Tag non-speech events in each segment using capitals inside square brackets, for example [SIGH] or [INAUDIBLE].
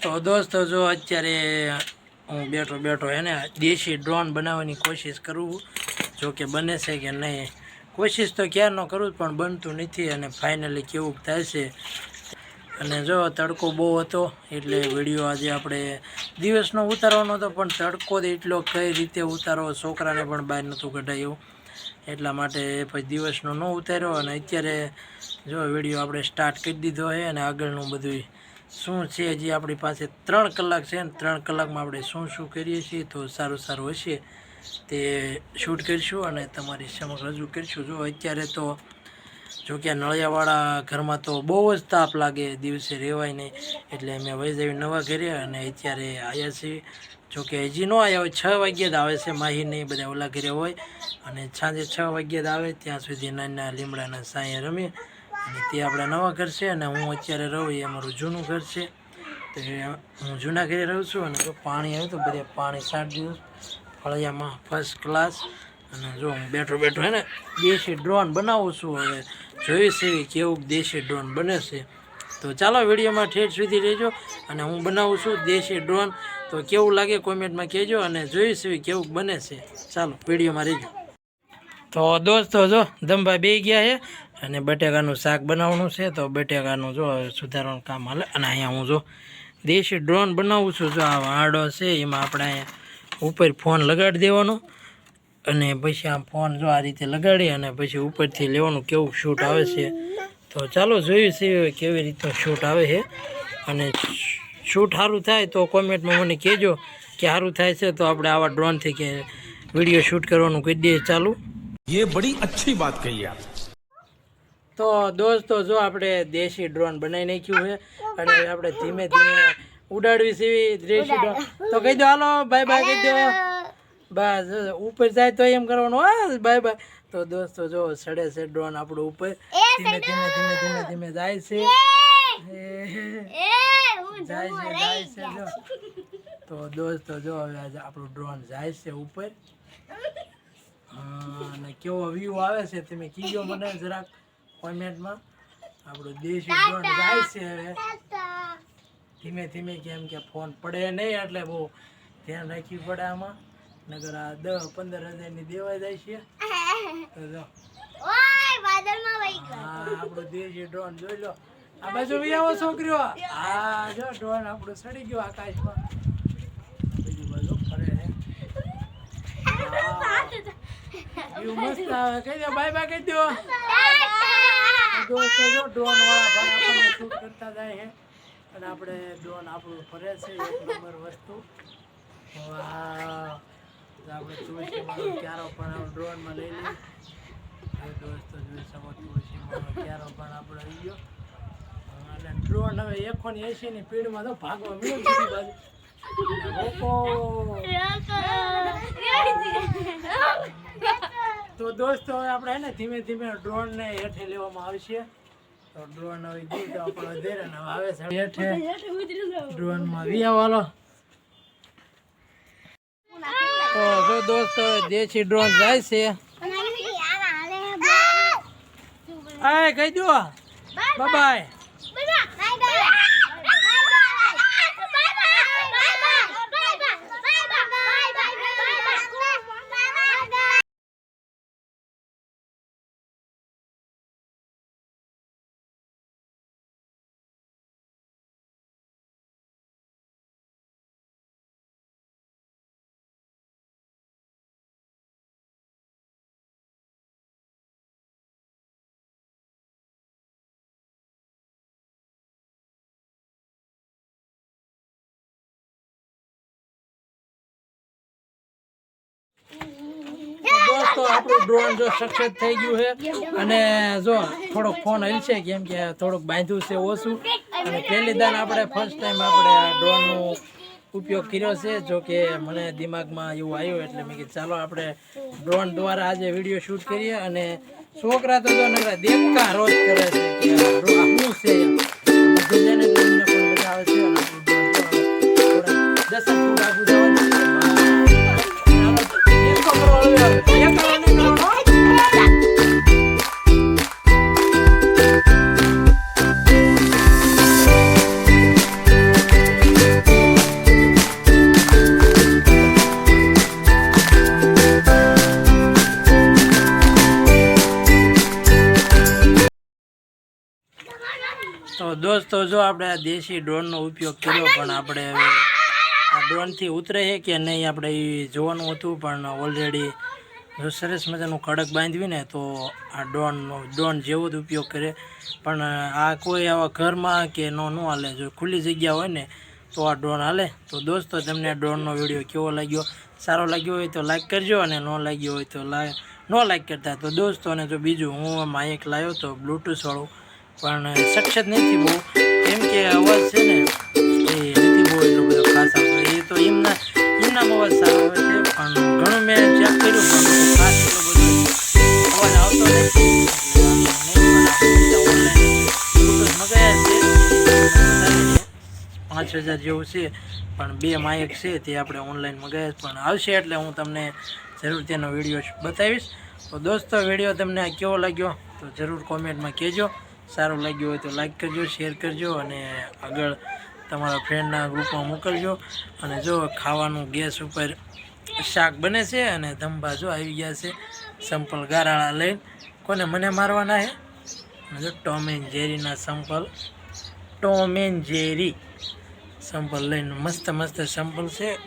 તો દોસ્તો, જો અત્યારે હું બેઠો બેઠો એને દેશી ડ્રોન બનાવવાની કોશિશ કરું જો કે બને છે કે નહીં. કોશિશ તો ક્યારનો કરું પણ બનતું નથી અને ફાઇનલી કેવું થાય છે. અને જો તડકો બહુ હતો, એટલે વીડિયો આજે આપણે દિવસનો ઉતારવાનો હતો, પણ તડકો એટલો કઈ રીતે ઉતારવો છોકરાને પણ બહાર નહોતું કઢાયું. એટલા માટે પછી દિવસનો ન ઉતાર્યો અને અત્યારે જો વીડિયો આપણે સ્ટાર્ટ કરી દીધો છે અને આગળનું બધું શું છે હજી આપણી પાસે ત્રણ કલાક છે ને ત્રણ કલાકમાં આપણે શું શું કરીએ છીએ તો સારું સારું હશે તે શૂટ કરીશું અને તમારી સમક્ષ રજૂ કરીશું. જો અત્યારે તો જો કે નળિયાવાળા ઘરમાં તો બહુ જ તાપ લાગે, દિવસે રહેવાય નહીં, એટલે અમે વૈજાવી નવા ઘરે અને અત્યારે આવ્યા છીએ. જો કે હજી ન આવ્યા હોય, છ વાગ્યે જ આવે છે માહી નહીં બધા ઓલા ઘરે હોય અને સાંજે છ વાગ્યે જ આવે, ત્યાં સુધી નાના લીમડાના સાંયે રમીએ અને તે આપણા નવા ઘર છે અને હું અત્યારે રહું એ અમારું જૂનું ઘર છે. તો હું જૂના ઘરે રહું છું અને જો પાણી આવ્યું તો બધા પાણી સાત દિવસ ફળિયામાં ફર્સ્ટ ક્લાસ અને જો હું બેઠો બેઠો હે ને દેશી ડ્રોન બનાવું છું હવે. જોઈશ એવી કેવું દેશી ડ્રોન બને છે. તો ચાલો વિડીયોમાં ઠેઠ સુધી રહેજો અને હું બનાવું છું દેશી ડ્રોન તો કેવું લાગે કોમેન્ટમાં કહેજો અને જોઈશ એવી કેવું બને છે. ચાલો વિડીયોમાં રહેજો. તો દોસ્તો જો ધમભાઈ બે ગયા છે અને બટેકાનું શાક બનાવવાનું છે તો બટેકાનું જો હવે સુધારવાનું કામ હાલે અને અહીંયા હું જો દેશી ડ્રોન બનાવું છું જો આ વાડો છે એમાં આપણે અહીંયા ઉપર ફોન લગાડી દેવાનો અને પછી આમ ફોન જો આ રીતે લગાડી અને પછી ઉપરથી લેવાનું કેવું શૂટ આવે છે તો ચાલો જોયું છે કેવી રીતનું શૂટ આવે છે અને શૂટ સારું થાય તો કોમેન્ટમાં મને કહેજો કે સારું થાય છે તો આપણે આવા ડ્રોનથી કે વિડીયો શૂટ કરવાનું કહી દઈએ ચાલુ ये बड़ी अच्छी बात कही आप તો દોસ્તો જો આપણે દેશી ડ્રોન બનાવી નાખ્યું છે અને આપણે ધીમે ધીમે ઉડાડવી સીવી દેશી ડ્રોન તો કહી દો હાલો બાય બાય કહી દો. બસ ઉપર જાય તો એમ કરવાનું હા બાય બાય તો દોસ્તો જો સડે છે ડ્રોન આપણું ઉપર. ધીમે ધીમે ધીમે ધીમે ધીમે જાય છે. જાય છે જાય છે જો. તો દોસ્તો જો હવે આજે આપણું ડ્રોન જાય છે ઉપર. અને કેવો વ્યૂ આવે છે તમે કીજો મને જરાક. કોમેન્ટમાં આપણું દેશી ડ્રોન જાય છે હવે. ધીમે ધીમે કેમ કે ફોન પડે નહીં એટલે બહુ ધ્યાન રાખવું પડે આમાં. નગર આ દસ પંદર હજારની દેવાઈ જાય છે. તો જો. હા આપણું દેશી ડ્રોન જોઈ લો. આ બાજુ બી આવો છોકરીઓ. હા જો ડ્રોન આપણું સડી ગયું આકાશમાં. બીજું બાજુ ફરે છે [LAUGHS] મસ્ત આવે. કહી દો બાય બાય કહી દો. જો ભાઈ આપણને શૂટ કરતા જાય છે. અને આપણે ડ્રોન આપણું ફરે છે, એક નંબર વસ્તુ. તો આપણે તુલસી ક્યારો પણ ડ્રોનમાં લઈ લઈએ. જો દોસ્તો જોઈ શકો તુલસી ક્યારો પણ આપણે અને ડ્રોન હવે એકસો ને સ્પીડમાં તો ભાગવા મળ્યો બીજી તો દોસ્તો હવે આપણે હે ને ધીમે ધીમે ડ્રોન ને હેઠે લેવામાં આવશે. તો ડ્રોન હવે ગયું તો આપણો ધીરે ને આવે છે હેઠે. ડ્રોનમાં વિયાવાલો તો જો દોસ્તો હવે દેશી ડ્રોન જાય છે. આય કહી દો બાય બાય. દોસ્તો આપણું ડ્રોન જો સક્સેસ થઈ ગયું છે. અને જો થોડોક ફોન હલશે, કેમ કે થોડુંક બાંધ્યું છે ઓછું. અને પહેલી દાન આપણે ફર્સ્ટ ટાઈમ આપણે આ ડ્રોનનો ઉપયોગ કર્યો છે, જો કે મને દિમાગમાં એવું આવ્યું, એટલે મેં કીધું ચાલો આપણે ડ્રોન દ્વારા આજે વીડિયો શૂટ કરીએ. અને છોકરા તો જો નકરા દેખતા રોજ કરે છે, કે દોસ્તો, જો આપણે આ દેશી ડ્રોનનો ઉપયોગ કર્યો, પણ આપણે હવે આ ડ્રોનથી ઉતરે છે કે નહીં, આપણે એ જોવાનું હતું, પણ ઓલરેડી જો સરસ મજાનું કડક બાંધવી ને, તો આ ડ્રોનનો ડ્રોન જેવો જ ઉપયોગ કરે. પણ આ કોઈ આવા ઘરમાં કે નો, ન હાલે, જો ખુલ્લી જગ્યા હોય ને, તો આ ડ્રોન હાલે. તો દોસ્તો, તમને ડ્રોનનો વીડિયો કેવો લાગ્યો? સારો લાગ્યો હોય તો લાઈક કરજો, અને ન લાગ્યો હોય તો લાઈ ન લાઈક કરતા. તો દોસ્તોને જો બીજું હું માઇક લાવ્યો તો બ્લૂટૂથવાળું પણ સક્ષત નથી બહુ. કેમ કે અવાજ છે ને, એ નથી બહુ એટલો બધો ખાસ આવતો એ તો એમના એમના અવાજ સારો આવે છે, પણ ઘણું મેં ચેક કર્યું પણ ખાસ એટલો બધો અવાજ આવતો નથી. પાંચ હજાર જેવું છે, પણ બે માયક છે, તે આપણે ઓનલાઈન મગાવ્યા પણ આવશે એટલે હું તમને જરૂર તેનો વીડિયો બતાવીશ. તો દોસ્તો, વીડિયો તમને કેવો લાગ્યો તો જરૂર કોમેન્ટમાં કહેજો. સારું લાગ્યું હોય તો લાઈક કરજો શેર કરજો અને આગળ તમારા ફ્રેન્ડના ગ્રુપમાં મોકલજો. અને જો ખાવાનું ગેસ ઉપર શાક બને છે અને ધંભા જો આવી ગયા છે, સંપલ ગારાળા લઈને. કોને મને મારવાના હે? જો ટોમ એન્ડ જેરીના સંપલ. ટોમ એન્ડ જેરી સંપલ લઈને મસ્ત મસ્ત સંપલ છે.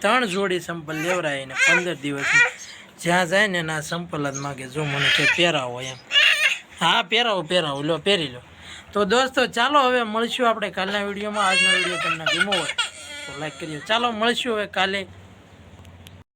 ત્રણ જોડી સંપલ લેવરાય ને પંદર દિવસ જ્યાં જાય ને એના સંપલ જ માગે, જો મને કે પહેરાવો એમ. હા, પહેરાવો પહેરાવો, લો, પહેરી લો. તો દોસ્તો, ચાલો હવે મળશું આપણે કાલના વિડીયોમાં. આજનો વીડિયો તમને ગમો હોય તો લાઈક કરીએ ચાલો મળશું હવે કાલે.